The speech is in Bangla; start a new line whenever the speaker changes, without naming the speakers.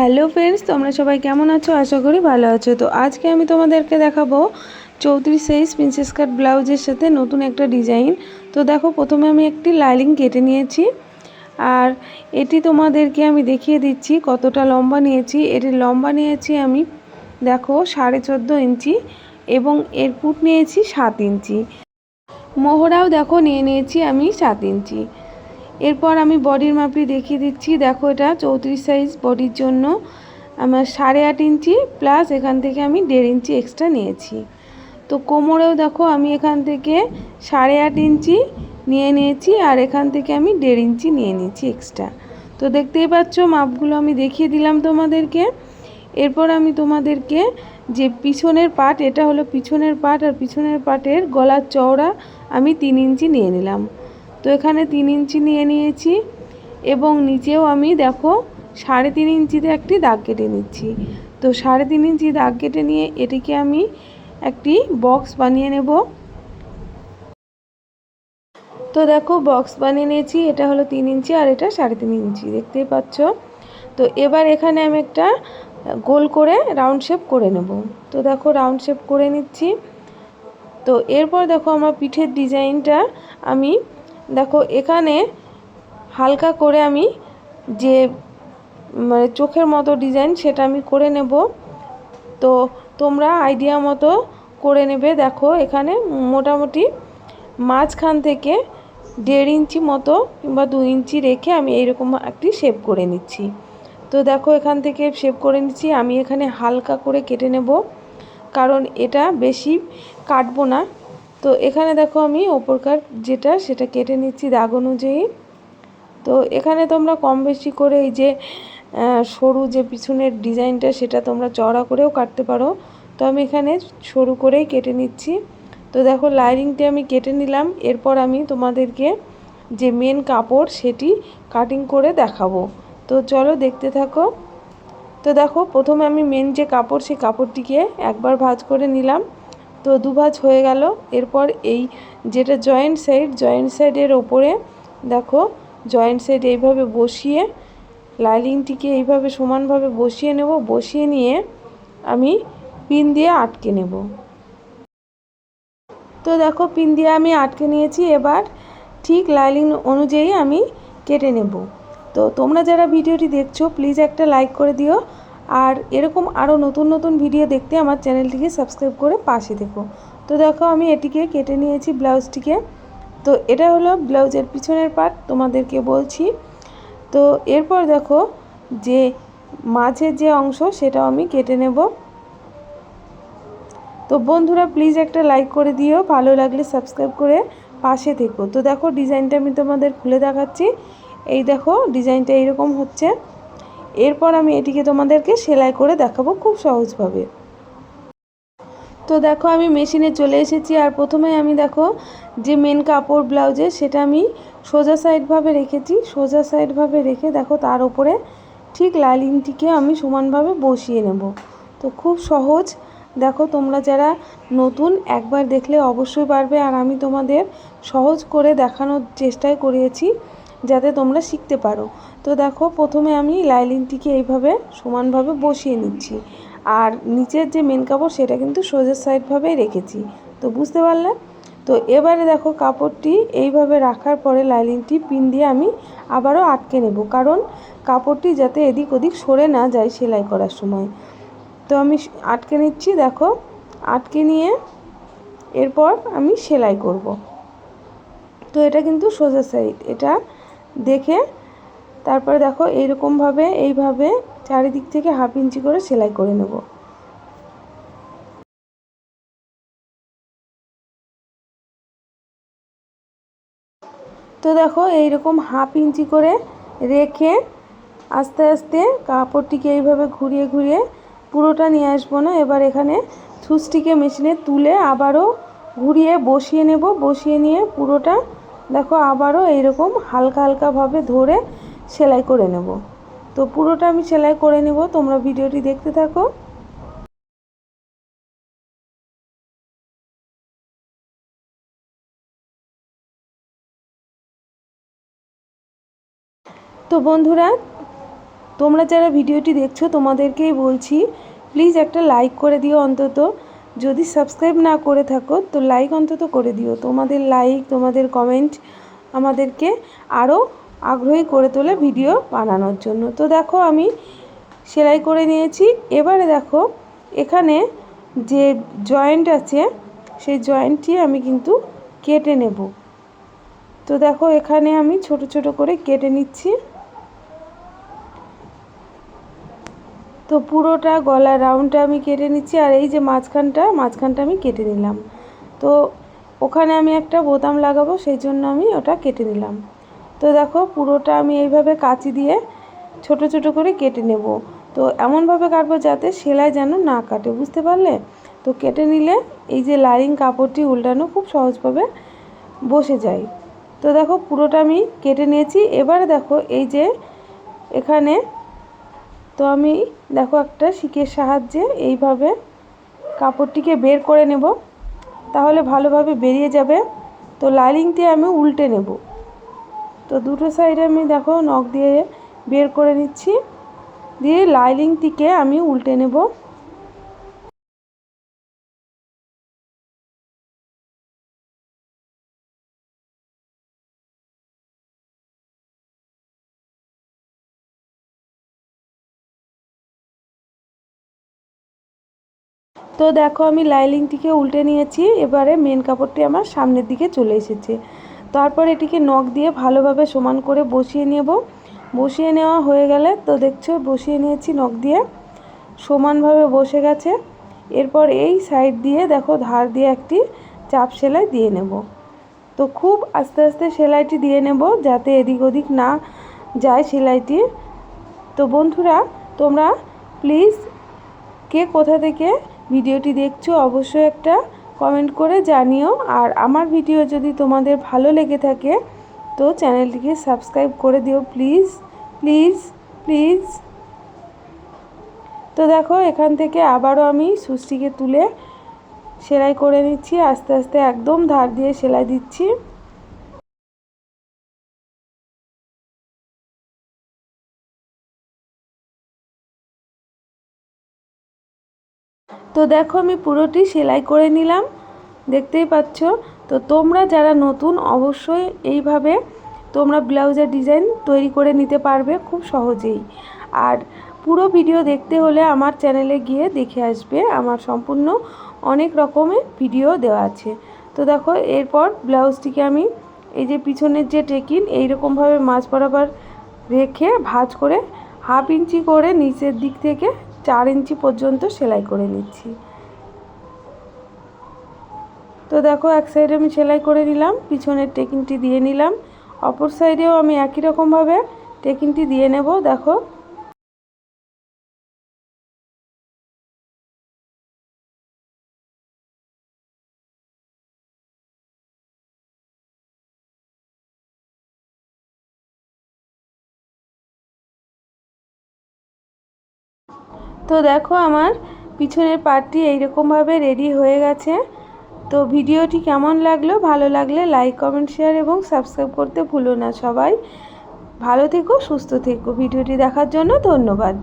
হ্যালো ফ্রেন্ডস, তোমরা সবাই কেমন আছো? আশা করি ভালো আছো। তো আজকে আমি তোমাদেরকে দেখাবো চৌত্রিশ সাইজ প্রিন্সেস কাট ব্লাউজের সাথে নতুন একটা ডিজাইন। তো দেখো, প্রথমে আমি একটি লাইলিং কেটে নিয়েছি আর এটি তোমাদেরকে আমি দেখিয়ে দিচ্ছি কতটা লম্বা নিয়েছি। এটির লম্বা নিয়েছি আমি, দেখো, সাড়ে চোদ্দ ইঞ্চি এবং এর পুট নিয়েছি সাত ইঞ্চি। মোহরাও দেখো, নিয়ে নিয়েছি আমি সাত ইঞ্চি। এরপর আমি বডির মাপটি দেখিয়ে দিচ্ছি। দেখো এটা চৌত্রিশ সাইজ বডির জন্য। আমার সাড়ে আট ইঞ্চি প্লাস এখান থেকে আমি দেড় ইঞ্চি এক্সট্রা নিয়েছি। তো কোমরেও দেখো আমি এখান থেকে সাড়ে আট ইঞ্চি নিয়ে নিয়েছি আর এখান থেকে আমি দেড় ইঞ্চি নিয়ে নিয়েছি এক্সট্রা তো দেখতেই পাচ্ছ মাপগুলো আমি দেখিয়ে দিলাম তোমাদেরকে। এরপর আমি তোমাদেরকে যে পিছনের পাট এটা হলো পিছনের পাট আর পিছনের পাটের গলার চওড়া আমি তিন ইঞ্চি নিয়ে নিলাম। তো এখানে তিন ইঞ্চি নিয়ে নিয়েছি এবং নিচেও আমি দেখো সাড়ে তিন ইঞ্চিতে একটি দাগ কেটে নিচ্ছি। তো সাড়ে তিন ইঞ্চি দাগ কেটে নিয়ে এটিকে আমি একটি বক্স বানিয়ে নেব। তো দেখো বক্স বানিয়ে নিয়েছি, এটা হলো তিন ইঞ্চি আর এটা সাড়ে তিন ইঞ্চি, দেখতেই পাচ্ছ। তো এবার এখানে আমি একটা গোল করে রাউন্ড শেপ করে নেব। তো দেখো রাউন্ড শেপ করে নিচ্ছি। তো এরপর দেখো আমার পিঠের ডিজাইনটা আমি দেখো, এখানে হালকা করে আমি যে মানে চোখের মতো ডিজাইন সেটা আমি করে নেব। তো তোমরা আইডিয়া মতো করে নেবে। দেখো, এখানে মোটামুটি মাঝখান থেকে দেড় ইঞ্চি মতো কিংবা দু ইঞ্চি রেখে আমি এইরকম একটি শেপ করে নিচ্ছি। তো দেখো, এখান থেকে শেপ করে নিচ্ছি। আমি এখানে হালকা করে কেটে নেব। কারণ এটা বেশি কাটবো না। তো এখানে দেখো আমি ওপরকার যেটা, সেটা কেটে নিচ্ছি দাগ অনুযায়ী। তো এখানে তোমরা কম বেশি করে এই যে সরু যে পিছনের ডিজাইনটা, সেটা তোমরা চড়া করেও কাটতে পারো। তো আমি এখানে সরু করেই কেটে নিচ্ছি। তো দেখো লাইনিংটি আমি কেটে নিলাম। এরপর আমি তোমাদেরকে যে মেন কাপড়, সেটি কাটিং করে দেখাবো। তো চলো দেখতে থাকো। তো দেখো প্রথমে আমি মেন যে কাপড়, সেই কাপড়টিকে একবার ভাজ করে নিলাম। তো দুভাজ হয়ে গেল। এরপর এই যেটা জয়েন্ট সাইড জয়েন্ট সাইডের ওপরে দেখো জয়েন্ট সাইড এইভাবে বসিয়ে লাইলিংটিকে এইভাবে সমানভাবে বসিয়ে নেব। বসিয়ে নিয়ে আমি পিন দিয়ে আটকে নেব। তো দেখো, পিন দিয়ে আমি আটকে নিয়েছি। এবার ঠিক লাইলিং অনুযায়ী আমি কেটে নেব। তো তোমরা যারা ভিডিওটি দেখছ প্লিজ একটা লাইক করে দিও। আর এরকম আরও নতুন নতুন ভিডিও দেখতে আমার চ্যানেলটিকে সাবস্ক্রাইব করে পাশে দেখো তো দেখো, আমি এটিকে কেটে নিয়েছি ব্লাউজটিকে তো এটা হলো ব্লাউজের পিছনের পার্ট তোমাদেরকে বলছি। তো এরপর দেখো, যে মাঝের যে অংশ, সেটাও আমি কেটে নেব। তো বন্ধুরা প্লিজ একটা লাইক করে দিও, ভালো লাগলে সাবস্ক্রাইব করে পাশে থেকো। তো দেখো ডিজাইনটা আমি তোমাদের খুলে দেখাচ্ছি। এই দেখো ডিজাইনটা এইরকম হচ্ছে। এরপর আমি এটিকে তোমাদেরকে সেলাই করে দেখাবো খুব সহজভাবে। তো দেখো, আমি মেশিনে চলে এসেছি আর প্রথমে আমি দেখো যে মেন কাপড় ব্লাউজে সেটা আমি সোজা সাইডভাবে রেখেছি। সোজা সাইডভাবে রেখে দেখো, তার উপরে ঠিক লাইলিংটিকে আমি সমানভাবে বসিয়ে নেব। তো খুব সহজ। দেখো, তোমরা যারা নতুন, একবার দেখলে অবশ্যই পারবে। আর আমি তোমাদের সহজ করে দেখানোর চেষ্টাই করিয়েছি, যাতে তোমরা শিখতে পারো। তো দেখো, প্রথমে আমি লাইলিংটিকে এইভাবে সমানভাবে বসিয়ে নিচ্ছি। আর নিচের যে মেন কাপড়, সেটা কিন্তু সোজা সাইডভাবেই রেখেছি। তো বুঝতে পারলে? তো এবারে দেখো, কাপড়টি এইভাবে রাখার পরে লাইলিংটি পিন দিয়ে আমি আবারও আটকে নেব। কারণ কাপড়টি যাতে এদিক ওদিক সরে না যায় সেলাই করার সময়। তো আমি আটকে নিচ্ছি, দেখো। আটকে নিয়ে এরপর আমি সেলাই করব। তো এটা কিন্তু সোজা সাইড এটা দেখে তারপরে দেখো এইরকমভাবে, এইভাবে চারিদিক থেকে হাফ ইঞ্চি করে সেলাই করে নেব। তো দেখো এইরকম হাফ ইঞ্চি করে রেখে আস্তে আস্তে কাপড়টিকে এইভাবে ঘুরিয়ে ঘুরিয়ে পুরোটা নিয়ে আসব না। এবার এখানে সুচটিকে মেশিনে তুলে আবারও ঘুরিয়ে বসিয়ে নেব। বসিয়ে নিয়ে পুরোটা দেখো আবারও এইরকম হালকা হালকাভাবে ধরে সেলাই করে নেব। তো পুরোটা আমি সেলাই করে নেব, তোমরা ভিডিওটি দেখতে থাকো। তো বন্ধুরা, তোমরা যারা ভিডিওটি দেখছ, তোমাদেরকেই বলছি প্লিজ একটা লাইক করে দিও অন্তত। যদি সাবস্ক্রাইব না করে থাকো, তো লাইক অন্তত করে দিও। তোমাদের লাইক তোমাদের কমেন্ট আমাদেরকে আরও আগ্রহী করে তোলে ভিডিও বানানোর জন্য। তো দেখো আমি সেলাই করে নিয়েছি। এবারে দেখো এখানে যে জয়েন্ট আছে, সেই জয়েন্টটি আমি কিন্তু কেটে নেব। তো দেখো এখানে আমি ছোট ছোট করে কেটে নিচ্ছি। তো পুরোটা গলা রাউন্ডটা আমি কেটে নিচ্ছি আর এই যে মাঝখানটা মাঝখানটা আমি কেটে নিলাম। তো ওখানে আমি একটা বোতাম লাগাবো, সেই জন্য আমি ওটা কেটে নিলাম। তো দেখো পুরোটা আমি এইভাবে কাঁচি দিয়ে ছোট ছোট করে কেটে নেব। তো এমনভাবে কাটবো যাতে সেলাই যেন না কাটে, বুঝতে পারলে? তো কেটে নিলে এই যে লাইনিং কাপড়টি উল্টানো খুব সহজভাবে বসে যায়। তো দেখো পুরোটা আমি কেটে নিয়েছি। এবারে দেখো এই যে এখানে তো আমি দেখো একটা শিকের সাহায্যে এইভাবে কাপড়টিকে বের করে নেব। তাহলে ভালোভাবে বেরিয়ে যাবে। তো লাইনিংটি আমি উল্টে নেব। তো দুটো সাইডে আমি দেখো নখ দিয়ে বের করে নিচ্ছি। দিয়ে লাইনিংটিকে আমি উল্টে নেব। তো দেখো আমি লাইলিংটিকে উল্টে নিয়েছি। এবারে মেন কাপড়টি আমার সামনের দিকে চলে এসেছে। তারপর এটিকে নখ দিয়ে ভালোভাবে সমান করে বসিয়ে নেব। বসিয়ে নেওয়া হয়ে গেলে তো দেখছ, বসিয়ে নিয়েছি নখ দিয়ে। সমানভাবে বসে গেছে। এরপর এই সাইড দিয়ে দেখো, ধার দিয়ে একটি চাপ সেলাই দিয়ে নেব। তো খুব আস্তে আস্তে সেলাইটি দিয়ে নেব যাতে এদিক ওদিক না যায় সেলাইটি। তো বন্ধুরা, তোমরা প্লিজ কে কোথা থেকে ভিডিওটি দেখছ অবশ্যই একটা কমেন্ট করে জানিও। আর আমার ভিডিও যদি তোমাদের ভালো লেগে থাকে, তো চ্যানেলটিকে সাবস্ক্রাইব করে দিও প্লিজ প্লিজ প্লিজ তো দেখো, এখান থেকে আবারও আমি সুস্টিকে তুলে সেলাই করে নিচ্ছি, আস্তে আস্তে একদম ধার দিয়ে সেলাই দিচ্ছি। তো দেখো আমি পুরোটি সেলাই করে নিলাম, দেখতেই পাচ্ছ? তো তোমরা যারা নতুন, অবশ্যই এইভাবে তোমরা ব্লাউজের ডিজাইন তৈরি করে নিতে পারবে খুব সহজেই। আর পুরো ভিডিও দেখতে হলে আমার চ্যানেলে গিয়ে দেখে আসবে, আমার সম্পূর্ণ অনেক রকমের ভিডিও দেওয়া আছে। তো দেখো, এরপর ব্লাউজটিকে আমি এই যে পিছনের যে টেকিন, এইরকমভাবে মাছ বরাবর রেখে ভাজ করে হাফ ইঞ্চি করে নিচের দিক থেকে চার ইঞ্চি পর্যন্ত সেলাই করে নিচ্ছি। তো দেখো, এক সাইডে আমি সেলাই করে নিলাম, পিছনের টেকিংটি দিয়ে নিলাম। অপর সাইডেও আমি একই রকমভাবে টেকিংটি দিয়ে নেব, দেখো। তো দেখো আমার পিছনের পার্টটি এইরকমভাবে রেডি হয়ে গেছে। তো ভিডিওটি কেমন লাগল, ভালো লাগলে লাইক কমেন্ট শেয়ার এবং সাবস্ক্রাইব করতে ভুলো না সবাই। ভালো থেকো, সুস্থ থেকো। ভিডিওটি দেখার জন্য ধন্যবাদ।